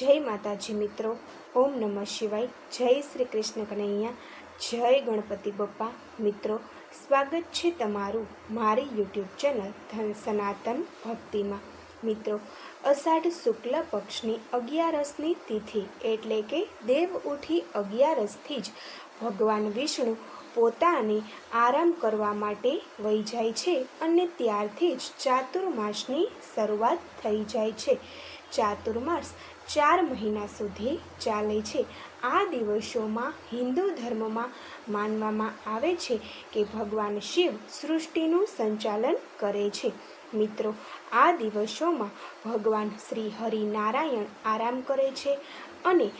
જય માતાજી મિત્રો. ઓમ નમઃ શિવાય. જય શ્રી કૃષ્ણ કનૈયા. જય ગણપતિ બપ્પા. મિત્રો, સ્વાગત છે તમારું મારી યુટ્યુબ ચેનલ ધન સનાતન ભક્તિમાં. મિત્રો, અષાઢ શુક્લ પક્ષની અગિયારસની તિથિ એટલે કે દેવ ઉઠી અગિયારસથી જ ભગવાન વિષ્ણુ પોતાને આરામ કરવા માટે વહી જાય છે અને ત્યારથી જ ચાતુર્માસની શરૂઆત થઈ જાય છે. ચાતુર્માસ ચાર મહિના સુધી ચાલે છે. આ દિવસોમાં હિન્દુ ધર્મમાં માનવામાં આવે છે કે ભગવાન શિવ સૃષ્ટિનું સંચાલન કરે છે. મિત્રો, આ દિવસોમાં ભગવાન શ્રી હરિનારાયણ આરામ કરે છે અને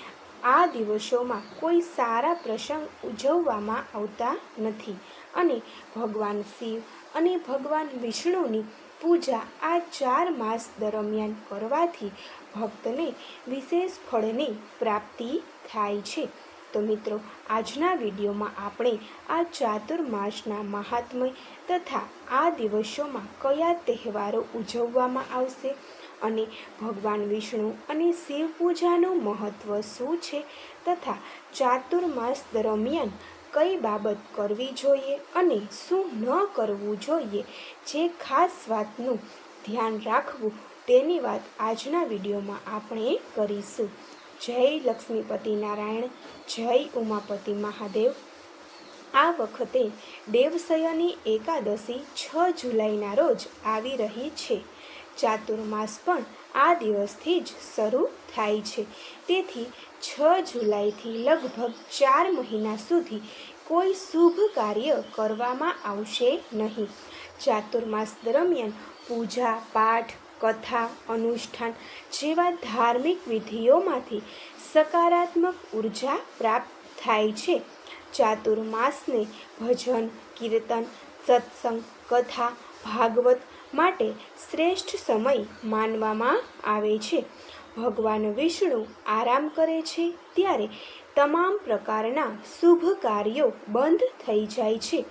આ દિવસોમાં કોઈ સારા પ્રસંગ ઉજવવામાં આવતા નથી. અને ભગવાન શિવ અને ભગવાન વિષ્ણુની પૂજા આ ચાર માસ દરમિયાન કરવાથી ભક્તને વિશેષ ફળની પ્રાપ્તિ થાય છે. તો મિત્રો, આજના વિડીયોમાં આપણે આ ચાતુર્માસના મહાત્મય તથા આ દિવસોમાં કયા તહેવારો ઉજવવામાં આવશે અને ભગવાન વિષ્ણુ અને શિવ પૂજાનું મહત્ત્વ શું છે તથા ચાતુર્માસ દરમિયાન કઈ બાબત કરવી જોઈએ અને શું ન કરવું જોઈએ, જે ખાસ વાતનું ધ્યાન રાખવું તેની વાત આજના વિડીયોમાં આપણે કરીશું. જય લક્ષ્મીપતિ નારાયણ, જય ઉમાપતિ મહાદેવ. આ વખતે દેવસયની એકાદશી છ જુલાઈના રોજ આવી રહી છે. ચાતુર્માસ પણ આ દિવસથી જ શરૂ થાય છે. તેથી છ જુલાઈથી લગભગ ચાર મહિના સુધી કોઈ શુભ કાર્ય કરવામાં આવશે નહીં. ચાતુર્માસ દરમિયાન પૂજા, પાઠ કથા, અનુષ્ઠાન જેવા ધાર્મિક વિધિઓમાંથી સકારાત્મક ઊર્જા પ્રાપ્ત થાય છે. ચાતુર્માસને ભજન, કીર્તન, સત્સંગ, કથા, ભાગવત માટે શ્રેષ્ઠ સમય માનવામાં આવે છે. ભગવાન વિષ્ણુ આરામ કરે છે ત્યારે તમામ પ્રકારના શુભ કાર્યો બંધ થઈ જાય છે.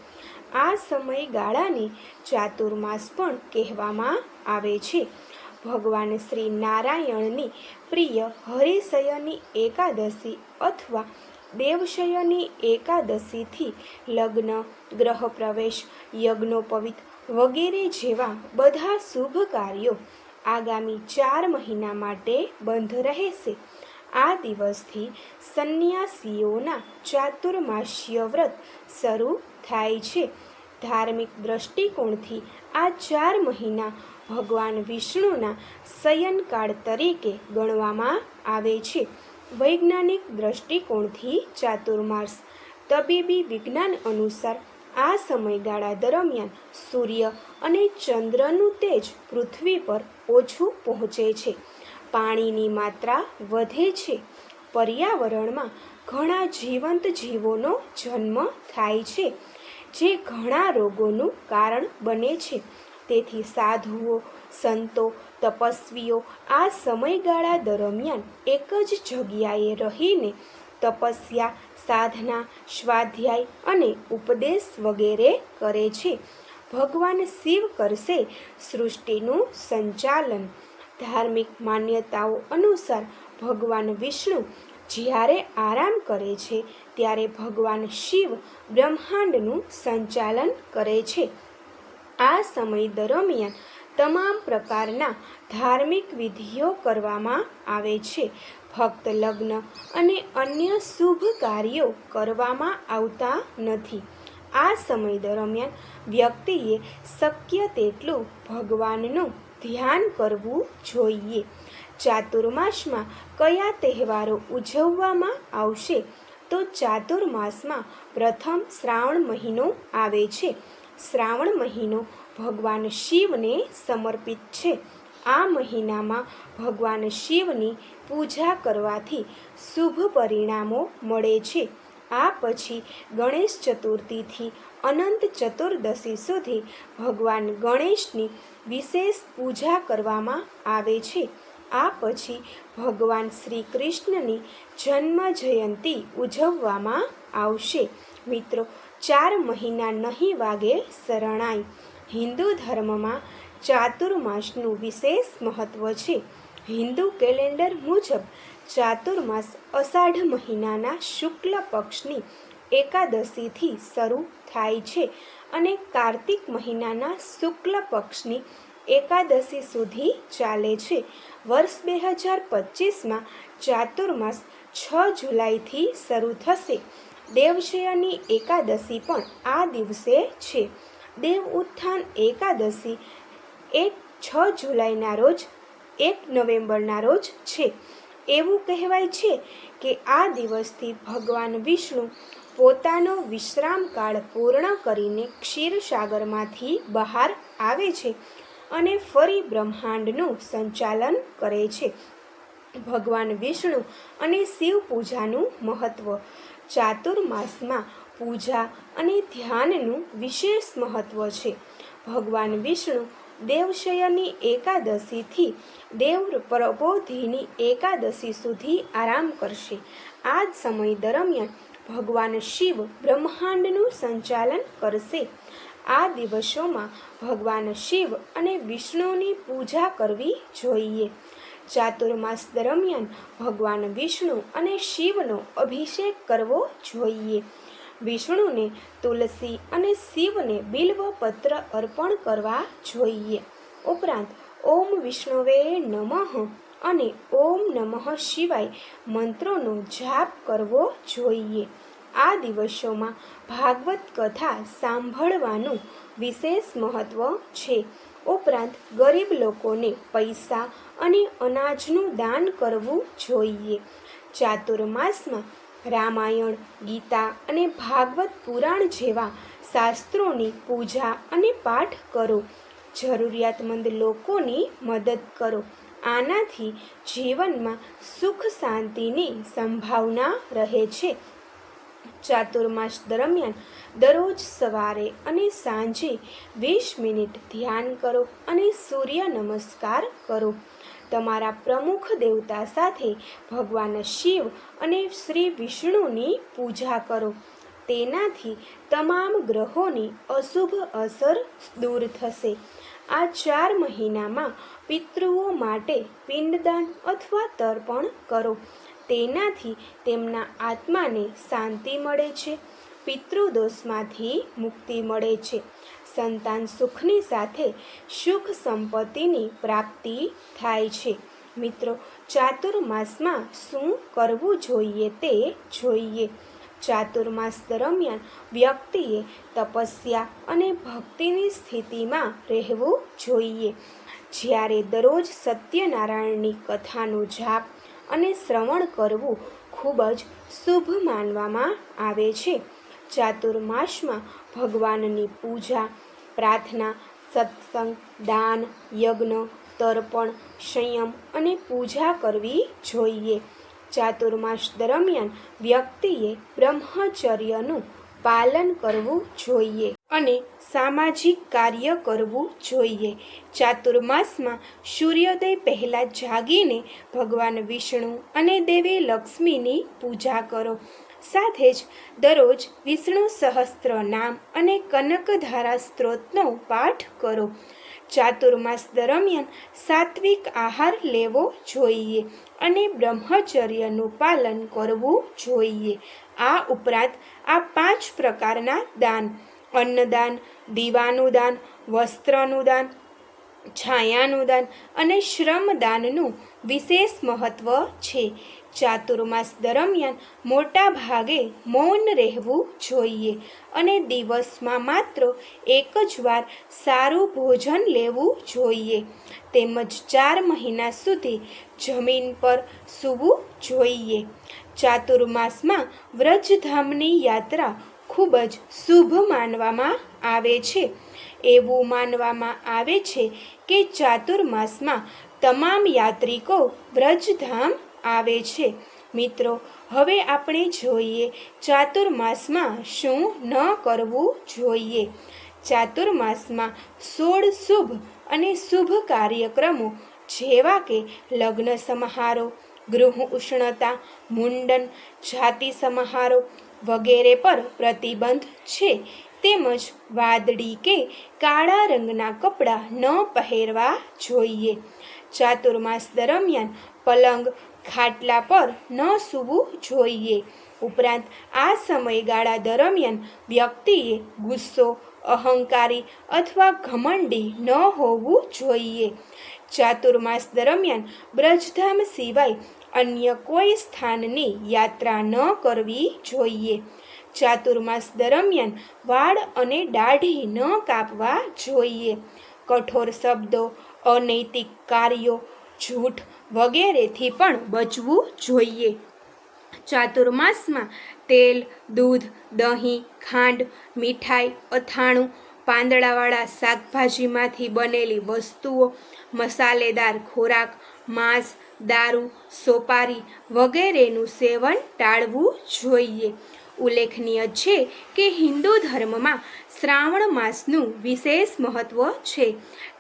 આ સમયગાળાને ચાતુર્માસ પણ કહેવામાં આવે છે. ભગવાન શ્રી નારાયણની પ્રિય હરિશયની એકાદશી અથવા દેવશયની એકાદશીથી લગ્ન, ગ્રહ પ્રવેશ, યજ્ઞોપવિત વગેરે જેવા બધા શુભ કાર્યો આગામી ચાર મહિના માટે બંધ રહેશે. આ દિવસથી સંન્યાસીઓના ચાતુર્માસ્ય વ્રત શરૂ થાય છે. ધાર્મિક દ્રષ્ટિકોણથી આ ચાર મહિના ભગવાન વિષ્ણુના શયનકાળ તરીકે ગણવામાં આવે છે. વૈજ્ઞાનિક દ્રષ્ટિકોણથી ચાતુર્માસ તબીબી વિજ્ઞાન અનુસાર આ સમયગાળા દરમિયાન સૂર્ય અને ચંદ્રનું તેજ પૃથ્વી પર ઓછું પહોંચે છે. પાણીની માત્રા વધે છે. પર્યાવરણમાં ઘણા જીવંત જીવોનો જન્મ થાય છે. જે ઘણા રોગોનું કારણ બને છે. તેથી સાધુઓ, સંતો, તપસ્વીઓ આ સમયગાળા દરમિયાન એક જ જગ્યાએ રહીને તપસ્યા, સાધના, સ્વાધ્યાય અને ઉપદેશ વગેરે કરે છે. ભગવાન શિવ કરશે સૃષ્ટિનું સંચાલન. ધાર્મિક માન્યતાઓ અનુસાર ભગવાન વિષ્ણુ જ્યારે આરામ કરે છે, ત્યારે ભગવાન શિવ બ્રહ્માંડનું સંચાલન કરે છે. આ સમય દરમિયાન તમામ પ્રકારના ધાર્મિક વિધિઓ કરવામાં આવે છે. ફક્ત લગ્ન અને અન્ય શુભ કાર્યો કરવામાં આવતા નથી. આ સમય દરમિયાન વ્યક્તિએ શક્ય તેટલું ભગવાનનું ધ્યાન કરવું જોઈએ. ચાતુર્માસમાં કયા તહેવારો ઉજવવામાં આવશે? તો ચાતુર્માસમાં પ્રથમ શ્રાવણ મહિનો આવે છે. શ્રાવણ મહિનો ભગવાન શિવને સમર્પિત છે. આ મહિનામાં ભગવાન શિવની પૂજા કરવાથી શુભ પરિણામો મળે છે. આ પછી ગણેશ ચતુર્થીથી અનંત ચતુર્દશી સુધી ભગવાન ગણેશની વિશેષ પૂજા કરવામાં આવે છે. આ પછી ભગવાન શ્રી કૃષ્ણની જન્મ જયંતિ ઉજવવામાં આવશે. મિત્રો, ચાર મહિના નહીં વાગે શરણાઈ. હિન્દુ ધર્મમાં ચાતુર્માસનું વિશેષ મહત્ત્વ છે. હિન્દુ કેલેન્ડર મુજબ ચાતુર્માસ અષાઢ મહિનાના શુક્લ પક્ષની એકાદશીથી શરૂ થાય છે અને કાર્તિક મહિનાના શુક્લ પક્ષની એકાદશી સુધી ચાલે છે. વર્ષ બે હજાર પચીસમાં ચાતુર્માસ છ જુલાઈથી શરૂ થશે. દેવશયની એકાદશી પણ આ દિવસે છે. દેવ ઉત્થાન એકાદશી એક છ જુલાઈના રોજ, એક નવેમ્બરના રોજ છે. એવું કહેવાય છે કે આ દિવસથી ભગવાન વિષ્ણુ પોતાનો વિશ્રામકાળ પૂર્ણ કરીને ક્ષીરસાગરમાંથી બહાર આવે છે. અને ફરી બ્રહ્માંડનું સંચાલન કરે છે. ભગવાન વિષ્ણુ અને શિવ પૂજાનું મહત્વ. ચાતુર્માસમાં પૂજા અને ધ્યાનનું વિશેષ મહત્વ છે. ભગવાન વિષ્ણુ દેવશયની એકાદશીથી દેવ પ્રબોધિની એકાદશી સુધી આરામ કરશે. આ જ સમય દરમિયાન ભગવાન શિવ બ્રહ્માંડનું સંચાલન કરશે. આ દિવસોમાં ભગવાન શિવ અને વિષ્ણુની પૂજા કરવી જોઈએ. ચાતુર્માસ દરમિયાન ભગવાન વિષ્ણુ અને શિવનો અભિષેક કરવો જોઈએ. વિષ્ણુને તુલસી અને શિવને બિલ્વપત્ર અર્પણ કરવા જોઈએ. ઉપરાંત ઓમ વિષ્ણુવે નમઃ અને ઓમ નમઃ શિવાય મંત્રોનો જાપ કરવો જોઈએ. આ દિવસોમાં ભાગવત કથા સાંભળવાનું વિશેષ મહત્ત્વ છે. ઉપરાંત ગરીબ લોકોને પૈસા અને અનાજનું દાન કરવું જોઈએ. ચાતુર્માસમાં રામાયણ, ગીતા અને ભાગવત પુરાણ જેવા શાસ્ત્રોની પૂજા અને પાઠ કરો. જરૂરિયાતમંદ લોકોની મદદ કરો. આનાથી જીવનમાં સુખ શાંતિની સંભાવના રહે છે. ચાતુર્માસ દરમિયાન દરરોજ સવારે અને સાંજે વીસ મિનિટ ધ્યાન કરો અને સૂર્ય નમસ્કાર કરો. તમારા પ્રમુખ દેવતા સાથે ભગવાન શિવ અને શ્રી વિષ્ણુની પૂજા કરો. તેનાથી તમામ ગ્રહોની અશુભ અસર દૂર થશે. આ ચાર મહિનામાં પિતૃઓ માટે પિંડદાન અથવા તર્પણ કરો. તેનાથી તેમના આત્માને શાંતિ મળે છે, પિતૃદોષમાંથી મુક્તિ મળે છે. સંતાન સુખની સાથે સુખ સંપત્તિની પ્રાપ્તિ થાય છે. મિત્રો, ચાતુર્માસમાં શું કરવું જોઈએ તે જોઈએ. ચાતુર્માસ દરમિયાન વ્યક્તિએ તપસ્યા અને ભક્તિની સ્થિતિમાં રહેવું જોઈએ. જ્યારે દરરોજ સત્યનારાયણની કથાનો જાપ અને શ્રવણ કરવું ખૂબ જ શુભ માનવામાં આવે છે. ચાતુર્માસમાં ભગવાનની પૂજા, પ્રાર્થના, સત્સંગ, દાન, યજ્ઞ, તર્પણ, સંયમ અને પૂજા કરવી જોઈએ. ચાતુર્માસ દરમિયાન વ્યક્તિએ બ્રહ્મચર્યનું પાલન કરવું જોઈએ અને સામાજિક કાર્ય કરવું જોઈએ. ચાતુર્માસમાં સૂર્યોદય પહેલાં જાગીને ભગવાન વિષ્ણુ અને દેવી લક્ષ્મીની પૂજા કરો. સાથે જ દરરોજ વિષ્ણુ સહસ્ત્ર નામ અને કનકધારા સ્ત્રોતનો પાઠ કરો. ચાતુર્માસ દરમિયાન સાત્વિક આહાર લેવો જોઈએ અને બ્રહ્મચર્યનું પાલન કરવું જોઈએ. આ ઉપરાંત આ પાંચ પ્રકારના દાન. અન્નદાન, દીવાનું દાન, વસ્ત્રનું દાન, છાયાનું દાન અને શ્રમદાનનું વિશેષ મહત્વ છે. ચાતુર્માસ દરમિયાન મોટા ભાગે મૌન રહેવું જોઈએ અને દિવસમાં માત્ર એક જ વાર સારું ભોજન લેવું જોઈએ. તેમજ ચાર મહિના સુધી જમીન પર સૂવું જોઈએ. ચાતુર્માસમાં વ્રજધામની યાત્રા ખૂબ જ શુભ માનવામાં આવે છે. એવું માનવામાં આવે છે કે ચાતુર્માસમાં તમામ યાત્રિકો વ્રજધામ આવે છે. મિત્રો, હવે આપણે જોઈએ ચાતુર્માસમાં શું ન કરવું જોઈએ. ચાતુર્માસમાં સોળ શુભ અને શુભ કાર્યક્રમો, જેવા કે લગ્ન સમાહારો, ગૃહ ઉષ્ણતા, મુંડન જાતિ સમાહારો વગેરે પર પ્રતિબંધ છે. તેમજ વાદળી કે કાળા રંગના કપડાં ન પહેરવા જોઈએ. ચાતુર્માસ દરમિયાન પલંગ ખાટલા પર ન સૂવું જોઈએ. ઉપરાંત આ સમયગાળા દરમિયાન વ્યક્તિએ ગુસ્સો, અહંકારી અથવા ઘમંડી ન હોવું જોઈએ. ચાતુર્માસ દરમિયાન બ્રજધામ સિવાય અન્ય કોઈ સ્થાનની યાત્રા ન કરવી જોઈએ. ચાતુર્માસ દરમિયાન વાળ અને દાઢી ન કાપવા જોઈએ. કઠોર શબ્દો, અનૈતિક કાર્યો જૂઠ વગેરેથી પણ બચવું જોઈએ. ચાતુર્માસમાં તેલ, દૂધ, દહીં, ખાંડ, મીઠાઈ, અથાણું, પાંદડાવાળા શાકભાજીમાંથી બનેલી વસ્તુઓ, મસાલેદાર ખોરાક, માંસ, દારૂ, સોપારી વગેરેનું સેવન ટાળવું જોઈએ. ઉલ્લેખનીય છે કે હિન્દુ ધર્મમાં શ્રાવણ માસનું વિશેષ મહત્વ છે,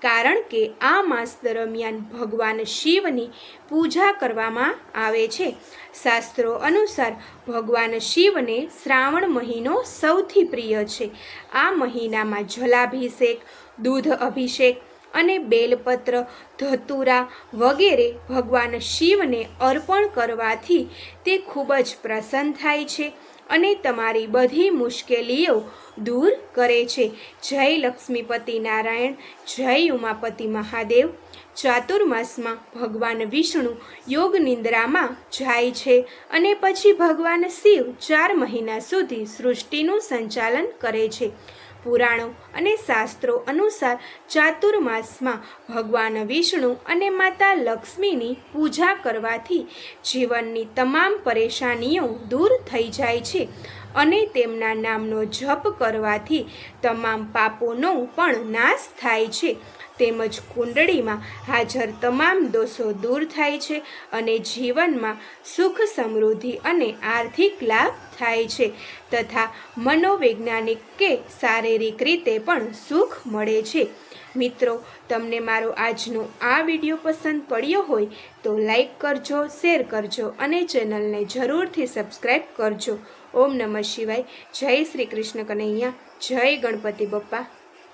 કારણ કે આ માસ દરમિયાન ભગવાન શિવની પૂજા કરવામાં આવે છે. શાસ્ત્રો અનુસાર ભગવાન શિવને શ્રાવણ મહિનો સૌથી પ્રિય છે. આ મહિનામાં જલાભિષેક, દૂધ અભિષેક અને બેલપત્ર, ધતુરા વગેરે ભગવાન શિવને અર્પણ કરવાથી તે ખૂબ જ પ્રસન્ન થાય છે. અને તમારી બધી મુશ્કેલીઓ દૂર કરે છે. જય લક્ષ્મીપતિ નારાયણ, જય ઉમાપતિ મહાદેવ. ચાતુર્માસમાં ભગવાન વિષ્ણુ યોગ નિંદ્રામાં જાય છે અને પછી ભગવાન શિવ ચાર મહિના સુધી સૃષ્ટિનું સંચાલન કરે છે. પુરાણો અને શાસ્ત્રો અનુસાર ચાતુર્માસમાં ભગવાન વિષ્ણુ અને માતા લક્ષ્મીની પૂજા કરવાથી જીવનની તમામ પરેશાનીઓ દૂર થઈ જાય છે અને તેમના નામનો જપ કરવાથી તમામ પાપોનો પણ નાશ થાય છે. તેમજ કુંડળીમાં હાજર તમામ દોષો દૂર થાય છે અને જીવનમાં સુખ સમૃદ્ધિ અને આર્થિક લાભ થાય છે તથા મનોવૈજ્ઞાનિક કે શારીરિક રીતે પણ સુખ મળે છે. મિત્રો, તમને મારો આજનો આ વીડિયો પસંદ પડ્યો હોય તો લાઈક કરજો, શેર કરજો અને ચેનલને જરૂરથી સબસ્ક્રાઈબ કરજો. ઓમ નમઃ શિવાય. જય શ્રી કૃષ્ણ કનૈયા. જય ગણપતિ બપ્પા.